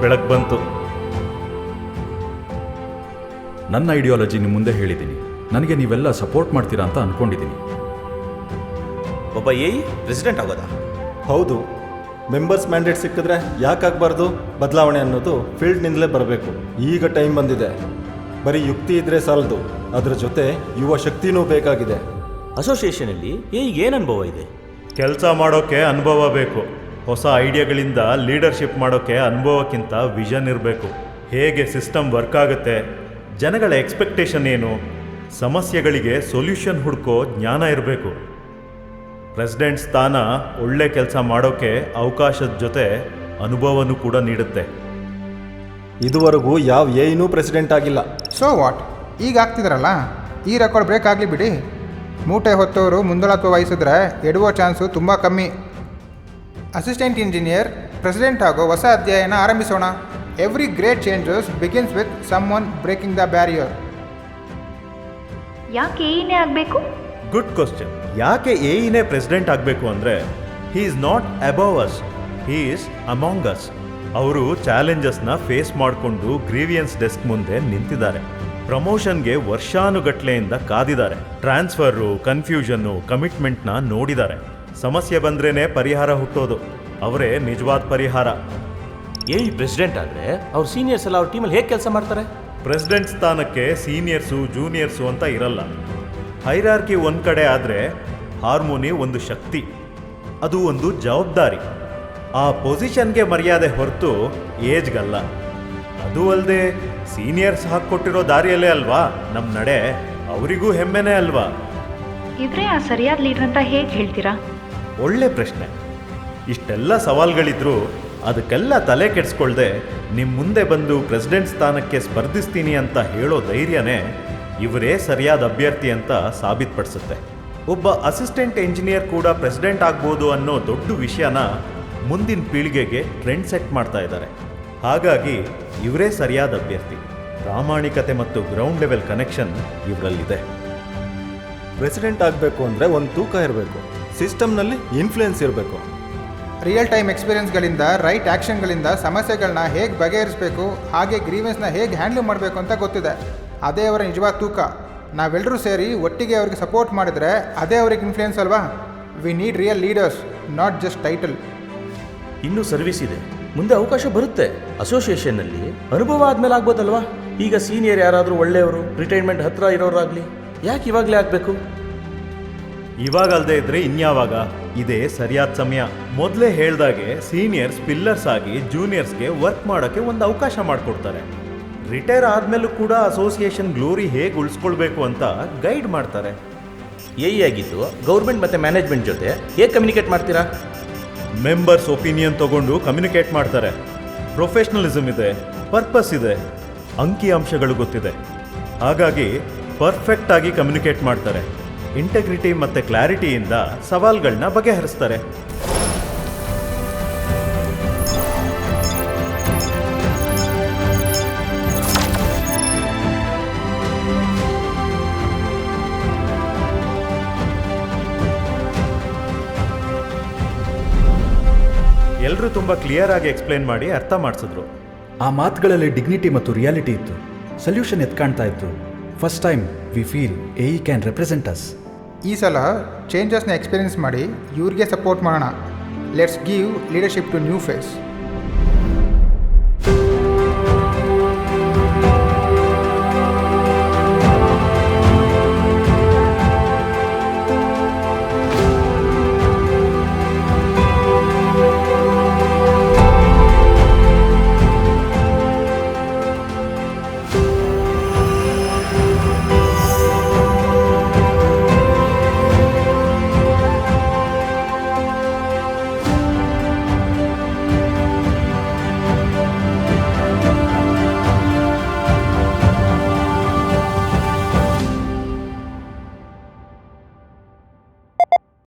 ಬೆಳಕು ಬಂತು. ನನ್ನ ಐಡಿಯಾಲಜಿ ನಿಮ್ಮ ಮುಂದೆ ಹೇಳಿದ್ದೀನಿ. ನನಗೆ ನೀವೆಲ್ಲ ಸಪೋರ್ಟ್ ಮಾಡ್ತೀರಾ ಅಂತ ಅಂದ್ಕೊಂಡಿದ್ದೀನಿ ಒಬ್ಬ ಎ ಪ್ರೆಸಿಡೆಂಟ್ ಆಗೋದಾ? ಹೌದು. ಮೆಂಬರ್ಸ್ ಮ್ಯಾಂಡೇಟ್ ಸಿಕ್ಕಿದ್ರೆ ಯಾಕಾಗಬಾರ್ದು ಬದಲಾವಣೆ ಅನ್ನೋದು ಫೀಲ್ಡ್ನಿಂದಲೇ ಬರಬೇಕು. ಈಗ ಟೈಮ್ ಬಂದಿದೆ. ಬರೀ ಯುಕ್ತಿ ಇದ್ರೆ ಸಾಲದು. ಅದರ ಜೊತೆ ಯುವ ಶಕ್ತಿನೂ ಬೇಕಾಗಿದೆ. ಅಸೋಸಿಯೇಷನಲ್ಲಿ ಏಯ್ ಏನು ಅನುಭವ ಇದೆ? ಕೆಲಸ ಮಾಡೋಕ್ಕೆ ಅನುಭವ ಬೇಕು. ಹೊಸ ಐಡಿಯಾಗಳಿಂದ ಲೀಡರ್ಶಿಪ್ ಮಾಡೋಕ್ಕೆ ಅನುಭವಕ್ಕಿಂತ ವಿಷನ್ ಇರಬೇಕು. ಹೇಗೆ ಸಿಸ್ಟಮ್ ವರ್ಕ್ ಆಗುತ್ತೆ, ಜನಗಳ ಎಕ್ಸ್ಪೆಕ್ಟೇಷನ್ ಏನು, ಸಮಸ್ಯೆಗಳಿಗೆ ಸೊಲ್ಯೂಷನ್ ಹುಡ್ಕೋ ಜ್ಞಾನ ಇರಬೇಕು. ಪ್ರೆಸಿಡೆಂಟ್ ಸ್ಥಾನ ಒಳ್ಳೆ ಕೆಲಸ ಮಾಡೋಕ್ಕೆ ಅವಕಾಶದ ಜೊತೆ ಅನುಭವನೂ ಕೂಡ ನೀಡುತ್ತೆ. ಇದುವರೆಗೂ ಯಾವ ಏನೂ ಪ್ರೆಸಿಡೆಂಟ್ ಆಗಿಲ್ಲ. ಸೊ ವಾಟ್ ಈಗ ಆಗ್ತಿದ್ರಲ್ಲ? ಈ ರೆಕಾರ್ಡ್ ಬ್ರೇಕ್ ಆಗಲಿ ಬಿಡಿ. ಮೂಟೆ ಹೊತ್ತವರು ಮುಂದಳತ್ವ ವಹಿಸಿದ್ರೆ ಎಡುವ ಚಾನ್ಸು ತುಂಬ ಕಮ್ಮಿ. ಅಸಿಸ್ಟೆಂಟ್ ಇಂಜಿನಿಯರ್ ಪ್ರೆಸಿಡೆಂಟ್ ಆಗೋ ಹೊಸ ಅಧ್ಯಾಯನ ಆರಂಭಿಸೋಣ. Every great changes begins with someone breaking the barrier ಯಾಕೆ ಏನೇ ಆಗಬೇಕು? ಗುಡ್ ಕ್ವಶನ್ ಯಾಕೆ ಏನೇ ಪ್ರೆಸಿಡೆಂಟ್ ಆಗಬೇಕು ಅಂದರೆ he is not above us he is among us ಅವರು ಚಾಲೆಂಜಸ್ನ ಫೇಸ್ ಮಾಡಿಕೊಂಡು ಗ್ರೀವಿಯನ್ಸ್ ಡೆಸ್ಕ್ ಮುಂದೆ ನಿಂತಿದ್ದಾರೆ. ಪ್ರಮೋಷನ್ಗೆ ವರ್ಷಾನುಗಟ್ಲೆಯಿಂದ ಕಾದಿದ್ದಾರೆ. ಟ್ರಾನ್ಸ್ಫರು ಕನ್ಫ್ಯೂಷನ್ನು ಕಮಿಟ್ಮೆಂಟ್ನ ನೋಡಿದ್ದಾರೆ. ಸಮಸ್ಯೆ ಬಂದ್ರೇನೆ ಪರಿಹಾರ ಹುಟ್ಟೋದು. ಅವರೇ ನಿಜವಾದ ಪರಿಹಾರ. ಏಯ್ ಪ್ರೆಸಿಡೆಂಟ್ ಆದರೆ ಅವ್ರ ಸೀನಿಯರ್ಸ್ ಎಲ್ಲ ಅವ್ರ ಟೀಮಲ್ಲಿ ಹೇಗೆ ಕೆಲಸ ಮಾಡ್ತಾರೆ? ಪ್ರೆಸಿಡೆಂಟ್ ಸ್ಥಾನಕ್ಕೆ ಸೀನಿಯರ್ಸು ಜೂನಿಯರ್ಸು ಅಂತ ಇರಲ್ಲ. ಹೈರಾರ್ಕಿ ಒಂದು ಕಡೆ ಆದರೆ ಹಾರ್ಮೋನಿ ಒಂದು ಶಕ್ತಿ. ಅದು ಒಂದು ಜವಾಬ್ದಾರಿ. ಆ ಪೊಸಿಷನ್ಗೆ ಮರ್ಯಾದೆ ಹೊರತು ಏಜ್ಗಲ್ಲ. ಅದು ಅಲ್ಲದೆ ಸೀನಿಯರ್ಸ್ ಹಾಕ್ಕೊಟ್ಟಿರೋ ದಾರಿಯಲ್ಲೇ ಅಲ್ವಾ? ನಮ್ಮ ನಡೆ ಅವರಿಗೂ ಹೆಮ್ಮೆನೇ ಅಲ್ವಾ? ಇದ್ರೆ ಆ ಸರಿಯಾದ ಲೀಡರ್ ಅಂತ ಹೇಗೆ ಹೇಳ್ತೀರಾ? ಒಳ್ಳೆ ಪ್ರಶ್ನೆ. ಇಷ್ಟೆಲ್ಲ ಸವಾಲ್ಗಳಿದ್ರೂ ಅದಕ್ಕೆಲ್ಲ ತಲೆ ಕೆಡಿಸ್ಕೊಳ್ದೆ ನಿಮ್ಮ ಮುಂದೆ ಬಂದು ಪ್ರೆಸಿಡೆಂಟ್ ಸ್ಥಾನಕ್ಕೆ ಸ್ಪರ್ಧಿಸ್ತೀನಿ ಅಂತ ಹೇಳೋ ಧೈರ್ಯನೇ ಇವರೇ ಸರಿಯಾದ ಅಭ್ಯರ್ಥಿ ಅಂತ ಸಾಬೀತುಪಡಿಸುತ್ತೆ. ಒಬ್ಬ ಅಸಿಸ್ಟೆಂಟ್ ಇಂಜಿನಿಯರ್ ಕೂಡ ಪ್ರೆಸಿಡೆಂಟ್ ಆಗ್ಬೋದು ಅನ್ನೋ ದೊಡ್ಡ ವಿಷಯನ ಮುಂದಿನ ಪೀಳಿಗೆಗೆ ಟ್ರೆಂಡ್ ಸೆಟ್ ಮಾಡ್ತಾ ಇದ್ದಾರೆ. ಹಾಗಾಗಿ ಇವರೇ ಸರಿಯಾದ ಅಭ್ಯರ್ಥಿ. ಪ್ರಾಮಾಣಿಕತೆ ಮತ್ತು ಗ್ರೌಂಡ್ ಲೆವೆಲ್ ಕನೆಕ್ಷನ್ ಇವರಲ್ಲಿದೆ. ಪ್ರೆಸಿಡೆಂಟ್ ಆಗಬೇಕು ಅಂದರೆ ಒಂದು ತೂಕ ಇರಬೇಕು. ಸಿಸ್ಟಮ್ನಲ್ಲಿ ಇನ್ಫ್ಲುಯೆನ್ಸ್ ಇರಬೇಕು. ರಿಯಲ್ ಟೈಮ್ ಎಕ್ಸ್ಪೀರಿಯನ್ಸ್ಗಳಿಂದ ರೈಟ್ ಆ್ಯಕ್ಷನ್ಗಳಿಂದ ಸಮಸ್ಯೆಗಳನ್ನ ಹೇಗೆ ಬಗೆಹರಿಸಬೇಕು ಹಾಗೆ ಗ್ರೀವೆನ್ಸ್ನ ಹೇಗೆ ಹ್ಯಾಂಡಲ್ ಮಾಡಬೇಕು ಅಂತ ಗೊತ್ತಿದೆ. ಅದೇ ಅವರ ನಿಜವಾದ ತೂಕ. ನಾವೆಲ್ಲರೂ ಸೇರಿ ಒಟ್ಟಿಗೆ ಅವ್ರಿಗೆ ಸಪೋರ್ಟ್ ಮಾಡಿದರೆ ಅದೇ ಅವ್ರಿಗೆ ಇನ್ಫ್ಲುಯೆನ್ಸ್ ಅಲ್ವಾ? We need real leaders not just title ಇನ್ನೂ ಸರ್ವಿಸ್ ಇದೆ. ಮುಂದೆ ಅವಕಾಶ ಬರುತ್ತೆ. ಅಸೋಸಿಯೇಷನ್ನಲ್ಲಿ ಅನುಭವ ಆದಮೇಲೆ ಆಗ್ಬೋದಲ್ವಾ? ಈಗ ಸೀನಿಯರ್ ಯಾರಾದರೂ ಒಳ್ಳೆಯವರು ರಿಟೈರ್ಮೆಂಟ್ ಹತ್ತಿರ ಇರೋರಾಗಲಿ. ಯಾಕೆ ಇವಾಗಲೇ ಆಗಬೇಕು? ಇವಾಗ ಅಲ್ಲದೆ ಇದ್ರೆ ಇನ್ಯಾವಾಗ? ಇದೇ ಸರಿಯಾದ ಸಮಯ. ಮೊದಲೇ ಹೇಳ್ದಾಗೆ ಸೀನಿಯರ್ಸ್ ಪಿಲ್ಲರ್ಸ್ ಆಗಿ ಜೂನಿಯರ್ಸ್ಗೆ ವರ್ಕ್ ಮಾಡೋಕ್ಕೆ ಒಂದು ಅವಕಾಶ ಮಾಡಿಕೊಡ್ತಾರೆ. ರಿಟೈರ್ ಆದ್ಮೇಲೂ ಕೂಡ ಅಸೋಸಿಯೇಷನ್ ಗ್ಲೋರಿ ಹೇಗೆ ಉಳಿಸ್ಕೊಳ್ಬೇಕು ಅಂತ ಗೈಡ್ ಮಾಡ್ತಾರೆ. ಎ ಆಗಿದ್ದು ಗೌರ್ಮೆಂಟ್ ಮತ್ತು ಮ್ಯಾನೇಜ್ಮೆಂಟ್ ಜೊತೆ ಹೇಗೆ ಕಮ್ಯುನಿಕೇಟ್ ಮಾಡ್ತೀರಾ? ಮೆಂಬರ್ಸ್ ಒಪಿನಿಯನ್ ತಗೊಂಡು ಕಮ್ಯುನಿಕೇಟ್ ಮಾಡ್ತಾರೆ. ಪ್ರೊಫೆಷ್ನಲಿಸಮ್ ಇದೆ ಪರ್ಪಸ್ ಇದೆ ಅಂಕಿ ಅಂಶಗಳು ಗೊತ್ತಿದೆ. ಹಾಗಾಗಿ ಪರ್ಫೆಕ್ಟ್ ಆಗಿ ಕಮ್ಯುನಿಕೇಟ್ ಮಾಡ್ತಾರೆ. ಇಂಟೆಗ್ರಿಟಿ ಮತ್ತು ಕ್ಲಾರಿಟಿಯಿಂದ ಸವಾಲ್ಗಳನ್ನ ಬಗೆಹರಿಸ್ತಾರೆ. ಎಲ್ಲರೂ ತುಂಬ ಕ್ಲಿಯರ್ ಆಗಿ ಎಕ್ಸ್ಪ್ಲೇನ್ ಮಾಡಿ ಅರ್ಥ ಮಾಡಿಸಿದ್ರು. ಆ ಮಾತುಗಳಲ್ಲಿ ಡಿಗ್ನಿಟಿ ಮತ್ತು ರಿಯಾಲಿಟಿ ಇತ್ತು. ಸೊಲ್ಯೂಷನ್ ಎತ್ಕಾಣ್ತಾ ಇತ್ತು. First time we feel a we can represent us ಈ ಸಲ ಚೇಂಜಸ್ನ ಎಕ್ಸ್ಪೀರಿಯನ್ಸ್ ಮಾಡಿ ಇವ್ರಿಗೆ ಸಪೋರ್ಟ್ ಮಾಡೋಣ. Let's give leadership to new face